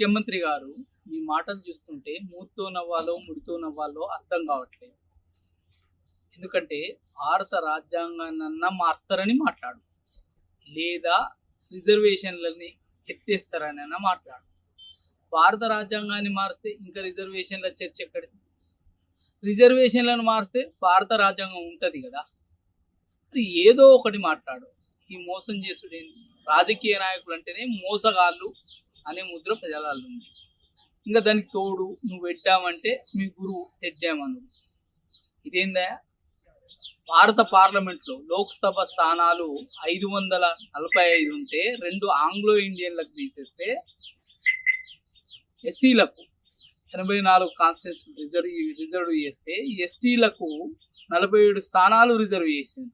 ముఖ్యమంత్రి గారు మీ మాటలు చూస్తుంటే మూతో నవ్వాలో ముడితో నవ్వాలో అర్థం కావట్లేదు. ఎందుకంటే భారత రాజ్యాంగాన్నన్నా మారుస్తారని మాట్లాడు. లేదా రిజర్వేషన్లని ఎత్తేస్తారని అన్న మాట్లాడు. భారత రాజ్యాంగాన్ని మారిస్తే ఇంకా రిజర్వేషన్ల చర్చ ఎక్కడిది? రిజర్వేషన్లను మారిస్తే భారత రాజ్యాంగం ఉంటుంది కదా. మరి ఏదో ఒకటి మాట్లాడు. ఈ మోసం చేసుడు రాజకీయ నాయకులు అంటేనే మోసగాళ్ళు అనే ముద్ర ప్రజలలో ఉంది ఇంకా దానికి తోడు నువ్వు పెట్టామంటే మీ గురువు తెడ్డామను ఇదేందా? భారత పార్లమెంట్లో లోక్సభ స్థానాలు ఐదు వందల నలభై ఐదు ఉంటే రెండు ఆంగ్లో ఇండియన్లకు తీసేస్తే ఎస్సీలకు ఎనభై నాలుగు కాన్స్టిట్యూన్స్ రిజర్వ్ రిజర్వ్ చేస్తే ఎస్టీలకు నలభై ఏడు స్థానాలు రిజర్వ్ చేసింది.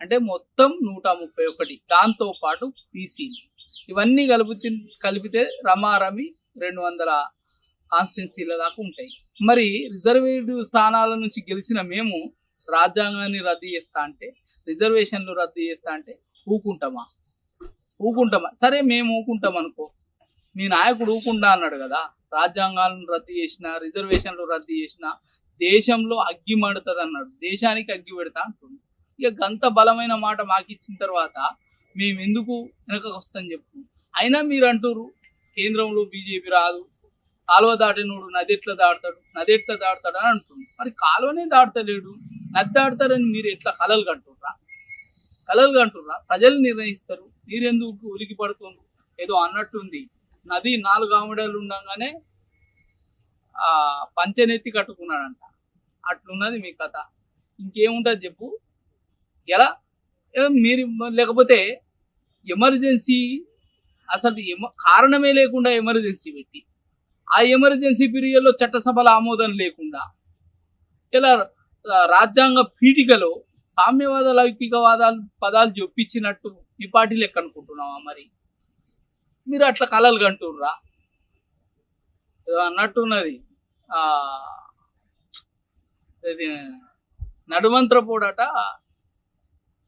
అంటే మొత్తం నూట ముప్పై ఒకటి. దాంతో పాటు ఇవన్నీ కలిపి కలిపితే రమారమి రెండు వందల కాన్స్టిట్యున్సీల దాకా ఉంటాయి. మరి రిజర్వేడ్ స్థానాల నుంచి గెలిచిన మేము రాజ్యాంగాన్ని రద్దు చేస్తా అంటే రిజర్వేషన్లు రద్దు చేస్తా అంటే ఊకుంటామా? ఊకుంటామా? సరే మేము ఊకుంటాం అనుకో. మీ నాయకుడు ఊకుంటా అన్నాడు కదా. రాజ్యాంగాలను రద్దు చేసిన రిజర్వేషన్లు రద్దు చేసిన దేశంలో అగ్గి మడుతుంది అన్నాడు దేశానికి అగ్గి పెడతా అంటుంది ఇక గంత బలమైన మాట మాకిచ్చిన తర్వాత మేము ఎందుకు వెనకకు వస్తాం చెప్పు. అయినా మీరు అంటారు కేంద్రంలో బీజేపీ రాదు కాలువ దాటినోడు నది ఎట్లా దాడతాడు నది ఎట్లా దాడతాడు అని అంటుంది మరి కాలువనే దాడతలేడు నది దాడతారని మీరు ఎట్లా కలలు కంటుర్రా? కలలు కంటుర్రా? ప్రజలు నిర్ణయిస్తారు మీరెందుకు ఉలికి పడుతుంది ఏదో అన్నట్టుంది. నది నాలుగు ఆవిడలు ఉండగానే ఆ పంచనెత్తి కట్టుకున్నాడంట. అట్లున్నది మీ కథ. ఇంకేముంటుంది చెప్పు? ఎలా? మీరు లేకపోతే ఎమర్జెన్సీ అసలు ఎమ కారణమే లేకుండా ఎమర్జెన్సీ పెట్టి ఆ ఎమర్జెన్సీ పీరియడ్లో చట్టసభల ఆమోదం లేకుండా ఇలా రాజ్యాంగ పీఠికలో సామ్యవాద లౌకికవాదాలు పదాలు జొప్పించినట్టు మీ పార్టీ లెక్క అనుకుంటున్నావా మరి? మీరు అట్లా కలలు కంటుర్రా? అన్నట్టున్నది ఇది నడుమంత్ర పోడట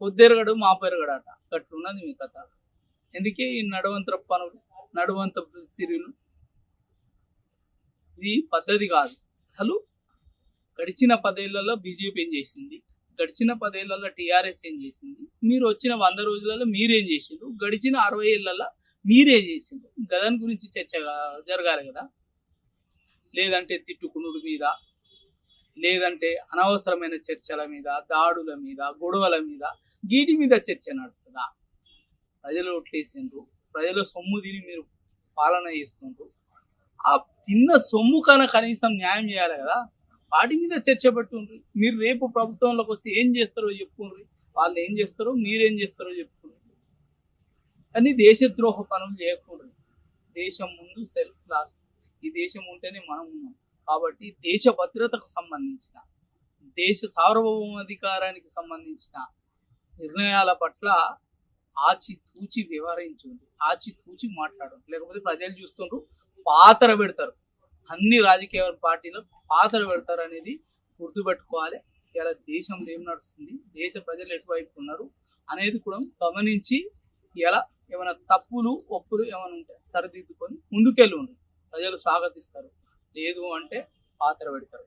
పొద్దెరగడు మా పెరగడట అట్లున్నది మీ కథ. ఎందుకే ఈ నడవంత పనులు నడువంత సిరిలు ఇది పద్ధతి కాదు. అసలు గడిచిన పదేళ్ళలో బీజేపీ ఏం చేసింది? గడిచిన పదేళ్ళలో టీఆర్ఎస్ ఏం చేసింది? మీరు వచ్చిన వంద రోజులలో మీరేం చేసిండ్రు? గడిచిన అరవై ఏళ్ళలో మీరేం చేసిండ్రు? గదాని గురించి చర్చ జరగాలి కదా? లేదంటే తిట్టుకునుడు మీద లేదంటే అనవసరమైన చర్చల మీద దాడుల మీద గొడవల మీద గీటి మీద చర్చ నడుస్తుందా? ప్రజలు ఒట్లేసిండ్రు ప్రజల సొమ్ము తిని మీరు పాలన చేస్తుండ్రు. ఆ తిన్న సొమ్ము కన్నా కనీసం న్యాయం చేయాలి కదా? వాటి మీద చర్చ పెట్టుండ్రి. మీరు రేపు ప్రభుత్వంలోకి వస్తే ఏం చేస్తారో చెప్పుకుండ్రి వాళ్ళు ఏం చేస్తారో మీరేం చేస్తారో చెప్పుకుండ్రి కానీ దేశద్రోహ పనులు చేయకూడదు. దేశం ముందు సెల్ఫ్ లాస్ట్ ఈ దేశం ఉంటేనే మనం ఉన్నాం. కాబట్టి దేశ భద్రతకు సంబంధించిన దేశ సార్వభౌమాధికారానికి సంబంధించిన నిర్ణయాల పట్ల ఆచి తూచి వ్యవహరించండి. ఆచి తూచి మాట్లాడండి. లేకపోతే ప్రజలు చూస్తుండ్రు పాత్ర పెడతారు. అన్ని రాజకీయ పార్టీలు పాత్ర పెడతారు అనేది గుర్తుపెట్టుకోవాలి. ఇలా దేశంలో ఏం నడుస్తుంది దేశ ప్రజలు ఎటువైపు ఉన్నారు అనేది కూడా గమనించి ఎలా ఏమైనా తప్పులు ఒప్పులు ఏమైనా ఉంటే సరిదిద్దుకొని ముందుకెళ్ళి ప్రజలు స్వాగతిస్తారు. లేదు అంటే పాత్ర పెడతారు.